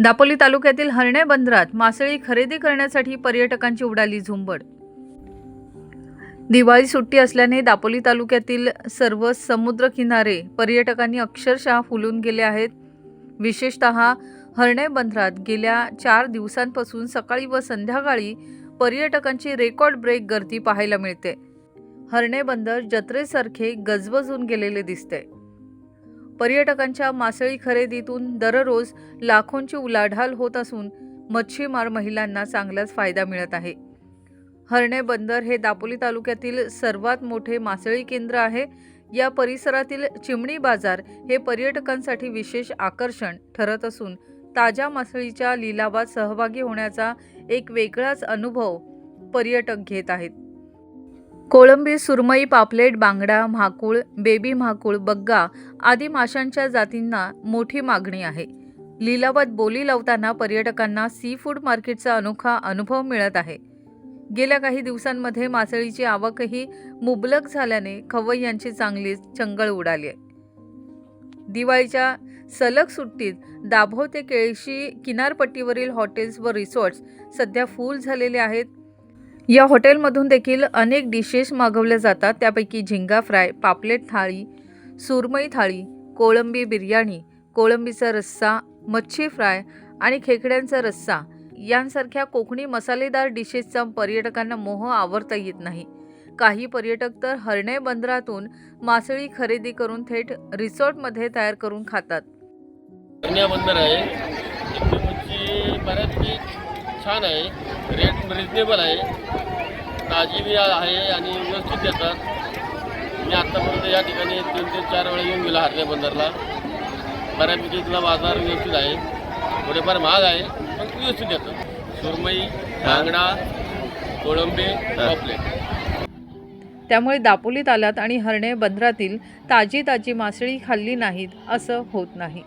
दापोली तालुक्यातील हरणे बंदरात मासळी खरेदी करण्यासाठी पर्यटकांची उडाली झुंबड. दिवाळी सुट्टी असल्याने दापोली तालुक्यातील सर्व समुद्र किनारे पर्यटकांनी अक्षरशः फुलून गेले आहेत. विशेषत हरणे बंदरात गेल्या चार दिवसांपासून सकाळी व संध्याकाळी पर्यटकांची रेकॉर्ड ब्रेक गर्दी पाहायला मिळते. हरणे बंदर जत्रेसारखे गजबजून गेलेले दिसते. पर्यटकांच्या मासळी खरेदीतून दररोज लाखोंची उलाढाल होत असून मच्छीमार महिलांना चांगलाच फायदा मिळत आहे. हरणे बंदर हे दापोली तालुक्यातील सर्वात मोठे मासळी केंद्र आहे. या परिसरातील चिमणी बाजार हे पर्यटकांसाठी विशेष आकर्षण ठरत असून ताज्या मासळीच्या लिलावात सहभागी होण्याचा एक वेगळाच अनुभव पर्यटक घेत आहेत. कोळंबी सुरमई पापलेट बांगडा म्हाकुळ बेबी म्हाकुळ बग्गा आदी माशांच्या जातींना मोठी मागणी आहे. लिलावात बोली लावताना पर्यटकांना सी फूड मार्केटचा अनोखा अनुभव मिळत आहे. गेल्या काही दिवसांमध्ये मासळीची आवकही मुबलक झाल्याने खवय्यांची चांगलीच चंगळ उडाली आहे. दिवाळीच्या सलग सुट्टीत दाभो ते केळशी किनारपट्टीवरील हॉटेल्स व रिसॉर्ट्स सध्या फुल झालेले आहेत. या हॉटेलमधून देखील अनेक डिशेस मागवल्या जातात. त्यापैकी झिंगा फ्राय पापलेट थाळी सुरमई थाळी कोळंबी बिर्याणी कोळंबीचा रस्सा मच्छी फ्राय आणि खेकड्यांचा रस्सा. यांसारख्या कोकणी मसालेदार डिशेसचा पर्यटकांना मोह आवरता येत नाही. काही पर्यटक तर हरणे बंदरातून मासळी खरेदी करून थेट रिसॉर्टमध्ये तयार करून खातात. कन्या बंदर आहे. बऱ्यापैकी छान आहे. रेट रिजनेबल आहे. ताजी बी आहे आणि व्यवस्थित देतात. मी आत्तापर्यंत या ठिकाणी तीन ते चार वेळा येऊन गेलो हरण्या बंदरला. बऱ्यापैकी इथला बाजार व्यवस्थित आहे. थोडेफार महाग आहे पण व्यवस्थित देतात. सुरमई बांगडा कोळंबे पॉपलेट. त्यामुळे दापोलीत आलात आणि हरणे बंदरातील ताजी ताजी मासळी खाल्ली नाहीत असं होत नाही.